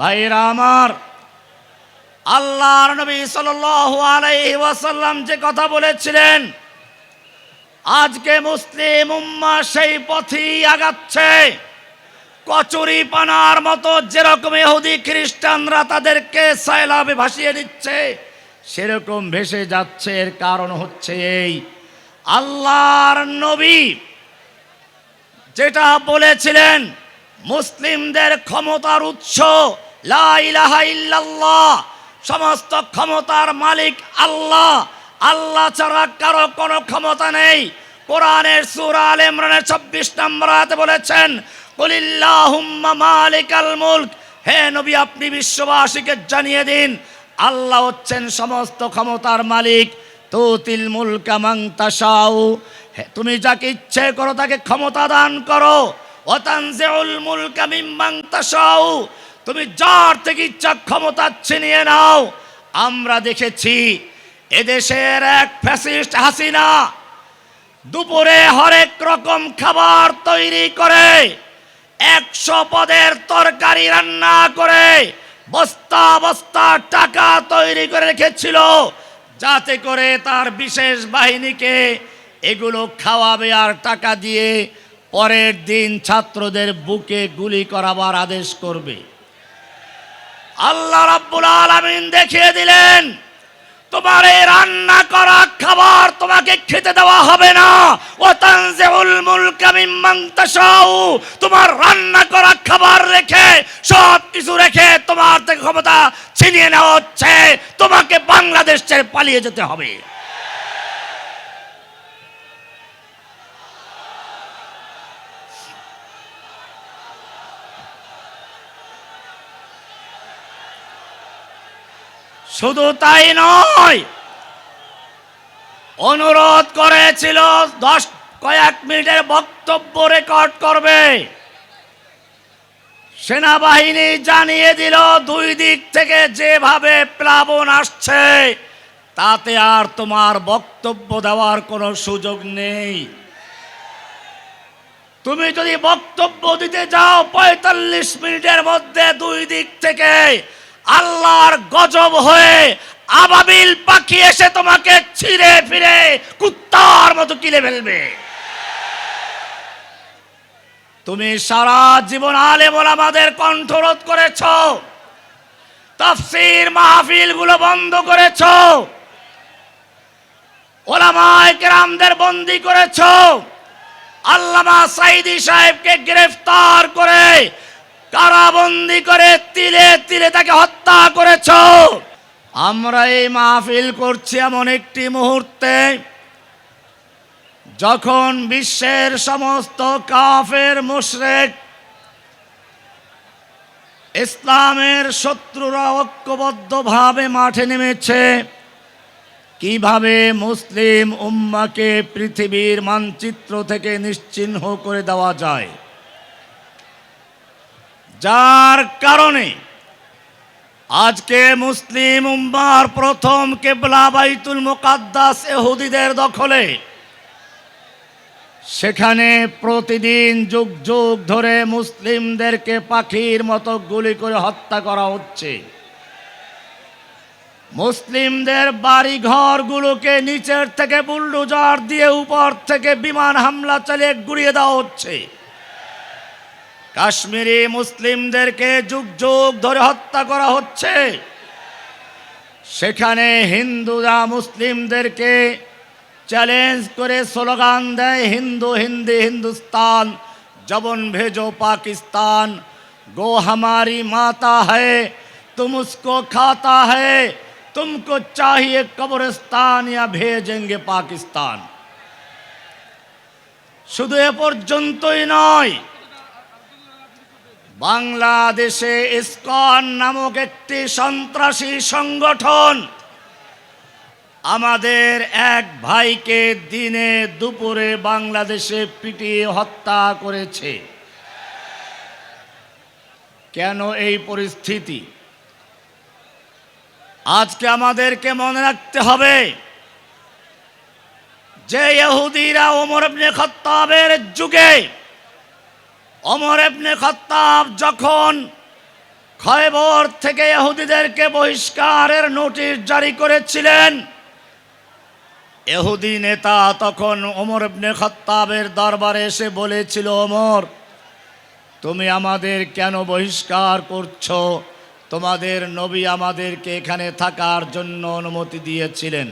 ভাইরা আমার, আল্লাহর নবী ওয়াসাল্লাম যে কথা বলেছিলেন, আজকে মুসলিম উম্মা সেই পথেই আগাচ্ছে। কচুরি পানার মতো যেরকম ইহুদি খ্রিস্টানরা তাদেরকে সাইলাবে ভাসিয়ে দিচ্ছে, সেরকম ভেসে যাচ্ছে। এর কারণ হচ্ছে এই, আল্লাহর নবী যেটা বলেছিলেন, মুসলিমদের ক্ষমতার উৎস সমস্ত ক্ষমতার মালিক আল্লাহ। আল্লাহ ছাড়া কারও কোনো ক্ষমতা নেই। কোরআনের সূরা আল ইমরানের 26 নম্বর বলেছেন মুলক। হে নবী আপনি বিশ্ববাসীকে জানিয়ে দিন আল্লাহ হচ্ছেন সমস্ত ক্ষমতার মালিক। তুতিল মুলকা তাশাউ। হে, তুমি যাকে ইচ্ছে করো তাকে ক্ষমতা দান করো। ওয়াতানজিউল মুলকা মিম্মান তাশাউ। তুমি যার থেকে ইচ্ছা ক্ষমতা ছিনিয়ে নাও, আমরা দেখেছি এদেশের এক ফ্যাসিস্ট হাসিনা দুপুরে হরেক রকম খাবার তৈরি করে, একশো পদের তরকারি রান্না করে, বস্তা বস্তা টাকা তৈরি করে রেখেছিল, যাতে করে তার বিশেষ বাহিনীকে এগুলো খাওয়াবে আর টাকা দিয়ে পরের দিন ছাত্রদের বুকে গুলি করাবার আদেশ করবে। আল্লাহ রাব্বুল আলামিন দেখিয়ে দিলেন, তোমার এই রান্না করা খাবার তোমাকে খেতে দেওয়া হবে না। ও তানজিউল মুলকা মিম্মান তাশাউ। তোমার রান্না করা খাবার রেখে, সব কিছু রেখে তোমার থেকে ক্ষমতা ছিনিয়ে নেওয়া হচ্ছে। তোমাকে বাংলাদেশ ছেড়ে পালিয়ে যেতে হবে। শুধু তাই নয়, অনুরোধ করেছিল দশ কয়েক মিনিটের বক্তব্য রেকর্ড করবে। সেনাবাহিনী জানিয়ে দিল, দুই দিক থেকে যেভাবে প্লাবন আসছে, তাতে আর তোমার বক্তব্য দেওয়ার কোনো সুযোগ নেই। তুমি যদি বক্তব্য দিতে যাও পঁয়তাল্লিশ মিনিটের মধ্যে দুই দিক থেকে আল্লাহর গজব হয়ে আবাবিল পাখি এসে তোমাকে ছিঁড়ে ফিরে কুত্তার মতো কিলে ফেলবে। তুমি সারা জীবন আলে আমাদের কণ্ঠরোধ করেছ, তাফসির মাহফিলগুলো বন্ধ করেছ, ওলামায় কেরামদের বন্দি করেছ, আল্লামা সাইদি সাহেবকে গ্রেফতার করে কারাবন্দি করে তিলে তিলে তাকে হত্যা করেছ। আমরা এই মাহফিল করছি এমন একটি মুহূর্তে, যখন বিশ্বের সমস্ত কাফের মুশরেক ইসলামের শত্রুরা ঐক্যবদ্ধভাবে মাঠে নেমেছে, কীভাবে মুসলিম উম্মাকে পৃথিবীর মানচিত্র থেকে নিশ্চিহ্ন করে দেওয়া যায়? যার কারণে আজকে মুসলিম উম্মার প্রথম কেবলা বাইতুল মুকাদ্দাস এহুদিদের দখলে। সেখানে প্রতিদিন যুগ যুগ ধরে মুসলিমদেরকে পাখির মতো গুলি করে হত্যা করা হচ্ছে। মুসলিমদের বাড়ি ঘরগুলোকে নিচের থেকে বুলডোজার দিয়ে উপর থেকে বিমান হামলা চালিয়ে গুড়িয়ে দেওয়া হচ্ছে। কাশ্মীরি মুসলিমদেরকে যুগ যুগ ধরে হত্যা করা হচ্ছে। সেখানে হিন্দুরা মুসলিমদেরকে চ্যালেঞ্জ করে স্লোগান দেয়, হিন্দু, হিন্দি, হিন্দুস্তান, জবন ভেজো পাকিস্তান, গো হামারি মাতা হে তুম খাতা হে তুমকো চাহিয়ে কবরস্তান ইয়া ভেজেঙ্গে পাকিস্তান। শুধু এ পর্যন্তই নয় বাংলাদেশে ইসকন নামক একটি সন্ত্রাসী সংগঠন আমাদের এক ভাইকে দিনে দুপুরে বাংলাদেশে পিটিয়ে হত্যা করেছে। কেন এই পরিস্থিতি? আজকে আমাদেরকে মনে রাখতে হবে যে ইহুদিরা ওমর খত্তাবের যুগে ওমর ইবনে খত্তাব যখন খয়বর থেকে ইহুদিদেরকে বহিষ্কারের নোটিশ জারি করেছিলেন এহুদি নেতা তখন ওমর ইবনে খত্তাবের দরবারে এসে বলেছিল, ওমর, তুমি আমাদের কেন বহিষ্কার করছ? তোমাদের নবী আমাদেরকে এখানে থাকার জন্য অনুমতি দিয়েছিলেন।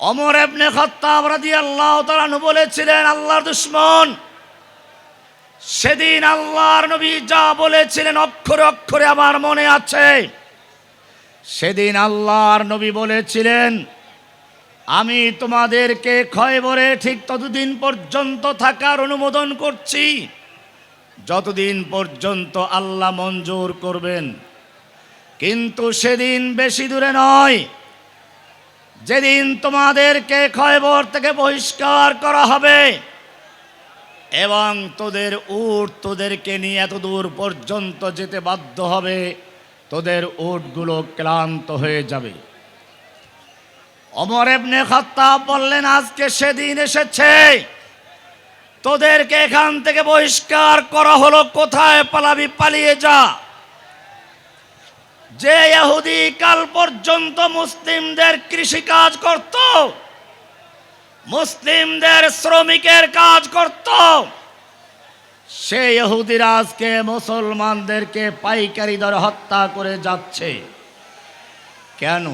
অমর এবনে খত্তাব রাদিয়াল্লাহু তাআলা বলেছিলেন আল্লাহ দুশ্মন সেদিন আল্লাহর নবী যা বলেছিলেন অক্ষরে অক্ষরে আমার মনে আছে। সেদিন আল্লাহর নবী বলেছিলেন, আমি তোমাদেরকে খয়বরে ঠিক ততদিন পর্যন্ত থাকার অনুমোদন করছি। যতদিন পর্যন্ত আল্লাহ মঞ্জুর করবেন। কিন্তু সেদিন বেশি দূরে নয়। যেদিন তোমাদেরকে খয়বর থেকে বহিষ্কার করা হবে এবং তোদের উট তোদেরকে নিয়ে এত দূর পর্যন্ত যেতে বাধ্য হবে, তোদের উটগুলো ক্লান্ত হয়ে যাবে। অমর এবনে খত্তাব বললেন, আজকে সেদিন এসেছে। তোদেরকে এখান থেকে বহিষ্কার করা হলো, কোথায় পালাবি পালিয়ে যা। যে ইহুদি কাল পর্যন্ত মুসলিমদের কৃষিকাজ করত মুসলিমদের শ্রমিকের কাজ করত। সে ইহুদিরাজকে মুসলমানদেরকে পাইকারি দরে হত্যা করে যাচ্ছে। কেন?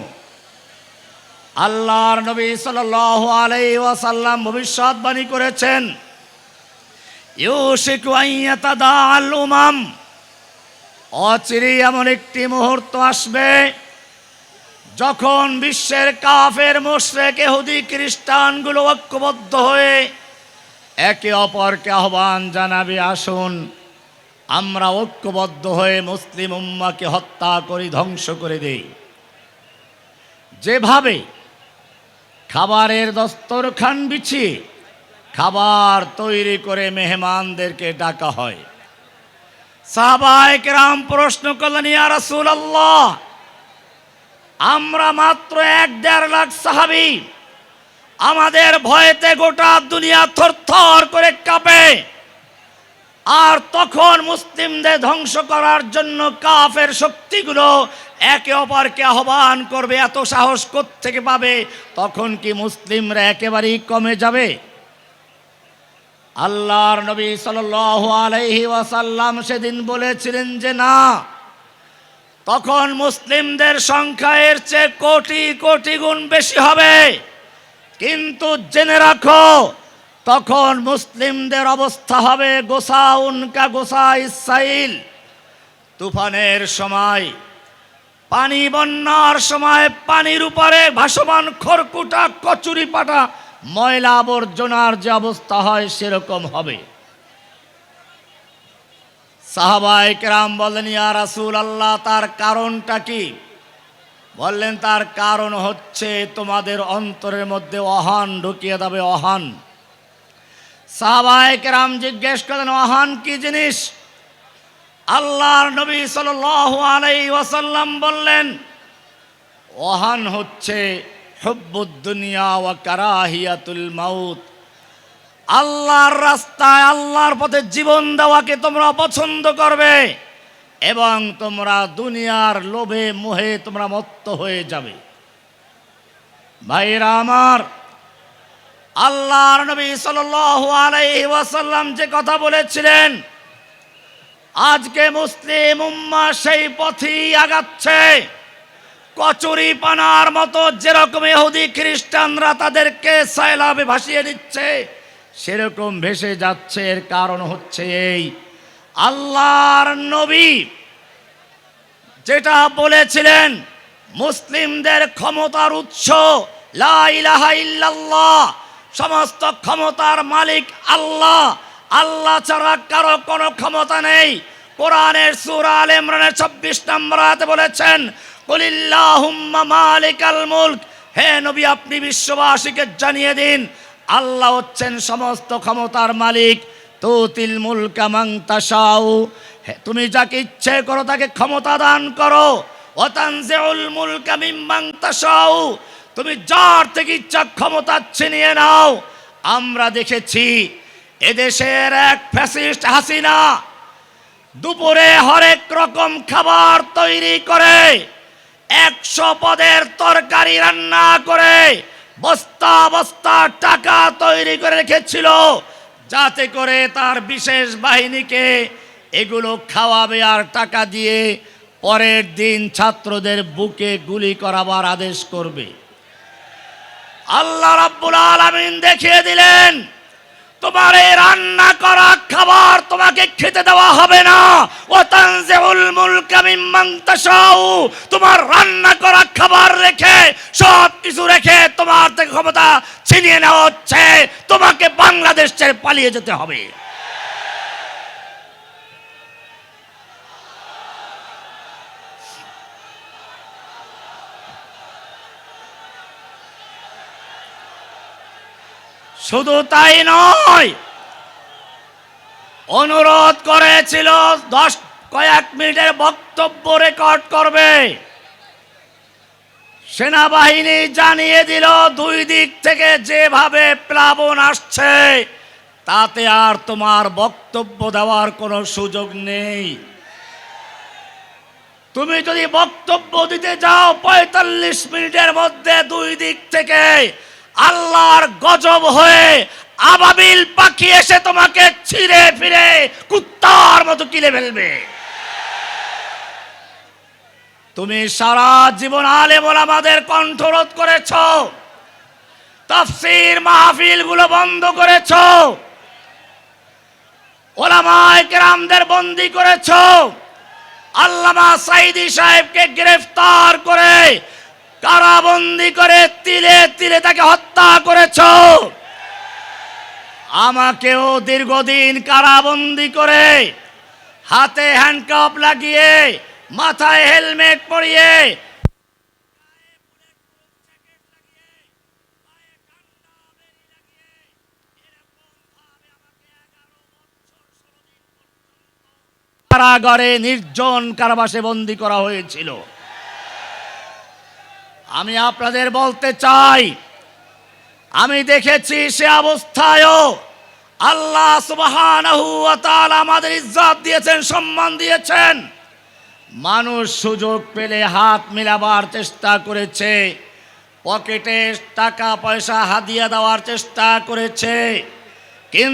আল্লাহর নবী সাল্লাল্লাহু আলাই ওয়াসাল্লাম ভবিষ্যৎবাণী করেছেন অচিরেই এমন একটি মুহূর্ত আসবে যখন বিশ্বের কাফের, মোশরেক এহুদি খ্রিস্টানগুলো ঐক্যবদ্ধ হয়ে একে অপরকে আহ্বান জানাবে, আসুন আমরা ঐক্যবদ্ধ হয়ে মুসলিম উম্মাকে হত্যা করি, ধ্বংস করে দেই। যেভাবে খাবারের দস্তরখান বিছিয়ে খাবার তৈরি করে মেহমানদেরকে ডাকা হয়। সাহাবায়ে কেরাম প্রশ্ন করলেন, ইয়া রাসূলুল্লাহ আমরা মাত্র এক দেড় লাখ সাহাবী। আমাদের ভয়েতে গোটা দুনিয়া থরথর করে কাঁপে। আর তখন মুসলিমদের ধ্বংস করার জন্য কাফের শক্তিগুলো একে অপরকে আহ্বান করবে, এত সাহস থেকে পাবে? তখন কি মুসলিমরা একেবারেই কমে যাবে? আল্লাহর নবী সাল্লাল্লাহু আলাইহি ওয়াসাল্লাম সেদিন বলেছিলেন যে, না তখন মুসলিমদের সংখ্যা এর চেয়ে কোটি কোটি গুণ বেশি হবে। কিন্তু জেনে রাখো, তখন মুসলিমদের অবস্থা হবে গোসা উনকা গোসা ইসাইল তুফানের সময়, পানি বন্যার সময় পানির উপরে ভাসমান খড়কুটা কচুরি পাটা ময়লা আবর্জনার যে অবস্থা হয় সেরকম হবে। সাহাবাই কেরাম বলেন ইয়া রাসূল আল্লাহ তার কারণটা কি? বললেন, তার কারণ হচ্ছে তোমাদের অন্তরের মধ্যে অহান ঢুকিয়ে দেবে, অহান। সাহাবাই কেরাম জিজ্ঞেস করলেন, অহান কি জিনিস? আল্লাহর নবী সাল্লাল্লাহু আলাইহি ওয়াসাল্লাম বললেন, অহান হচ্ছে হুব্বুদ্দুনিয়া ওয়া কারাহিয়াতুল মাউত। আল্লাহর রাস্তায় আল্লাহর পথে জীবন দেওয়াকে তোমরা অপছন্দ করবে এবং তোমরা দুনিয়ার লোভে মোহে তোমরা মত্ত হয়ে যাবে। ভাইরা আমার, আল্লাহর নবী আলাইহি ওয়াসাল্লাম যে কথা বলেছিলেন, আজকে মুসলিম উম্মা সেই পথেই আগাচ্ছে। কচুরি পানার মতো যেরকম ইহুদি খ্রিস্টানরা তাদেরকে সাইলাবে ভাসিয়ে দিচ্ছে সেরকম ভেসে যাচ্ছে, এর কারণ হচ্ছে এই। আল্লাহর নবী যেটা বলেছিলেন, মুসলিমদের ক্ষমতার উৎস সমস্ত ক্ষমতার মালিক আল্লাহ। আল্লাহ ছাড়া কারও কোনো ক্ষমতা নেই। কোরআনের সুর আল ইমরানের 26 নম্বর বলেছেন মুলক। হে নবী, আপনি বিশ্ববাসীকে জানিয়ে দিন আল্লাহ হচ্ছেন সমস্ত ক্ষমতার মালিক। তুতিল মুলকা তাশাউ। হে, তুমি যাকে ইচ্ছে করো তাকে ক্ষমতা দান করো। তুমি যার থেকে ইচ্ছা ক্ষমতা ছিনিয়ে নাও। আমরা দেখেছি এদেশের এক ফ্যাসিস্ট হাসিনা দুপুরে হরেক রকম খাবার তৈরি করে একশো পদের তরকারি রান্না করে বস্তা বস্তা টাকা তৈরি করে রেখেছিল যাতে করে তার বিশেষ বাহিনীকে এগুলো খাওয়াবে আর টাকা দিয়ে পরের দিন ছাত্রদের বুকে গুলি করাবার আদেশ করবে। আল্লাহ রাব্বুল আলামিন দেখিয়ে দিলেন তোমার এই রান্না করা খাবার তোমাকে খেতে দেওয়া হবে না। ও তানজিউল মুলকা মিম্মান তোমার রান্না করা খাবার রেখে, সব কিছু রেখে তোমার থেকে ক্ষমতা ছিনিয়ে নেওয়া হচ্ছে। তোমাকে বাংলাদেশ ছেড়ে পালিয়ে যেতে হবে। শুধু তাই নয়, অনুরোধ করেছিল দশ কয়েক মিনিটের বক্তব্য রেকর্ড করবে। সেনাবাহিনী জানিয়ে দিল, দুই দিক থেকে যেভাবে প্লাবন আসছে, তাতে আর তোমার বক্তব্য দেওয়ার কোনো সুযোগ নেই। তুমি যদি বক্তব্য দিতে যাও পঁয়তাল্লিশ মিনিটের মধ্যে দুই দিক থেকে আল্লাহর গজব হয়ে আবাবিল পাখি এসে তোমাকে ছিঁড়ে ফিরে কুত্তার মতো কিলে ফেলবে। তুমি সারা জীবন আলেম আমাদের কণ্ঠরোধ করেছ, তাফসির মাহফিলগুলো বন্ধ করেছ, ওলামায় কেরামদের বন্দি করেছ, আল্লামা সাইদি সাহেবকে গ্রেফতার করে কারাবন্দি করে তিলে তিলে তাকে হত্যা করেছ। আমাকেও দীর্ঘদিন কারাবন্দি করে হাতে হ্যান্ডকাপ লাগিয়ে, মাথায় হেলমেট পরিয়ে, কারাগারে নির্জন কারাবাসে বন্দি করা হয়েছিল। আমি আপনাদের বলতে চাই, আমি দেখেছি সে অবস্থায়ও আল্লাহ আমাদের ইজ্জত দিয়েছেন, সম্মান দিয়েছেন। মানুষ সুযোগ পেলে হাত মিলাবার চেষ্টা করেছে, পকেটে টাকা পয়সা হাদিয়া দেওয়ার চেষ্টা করেছে, কিন্তু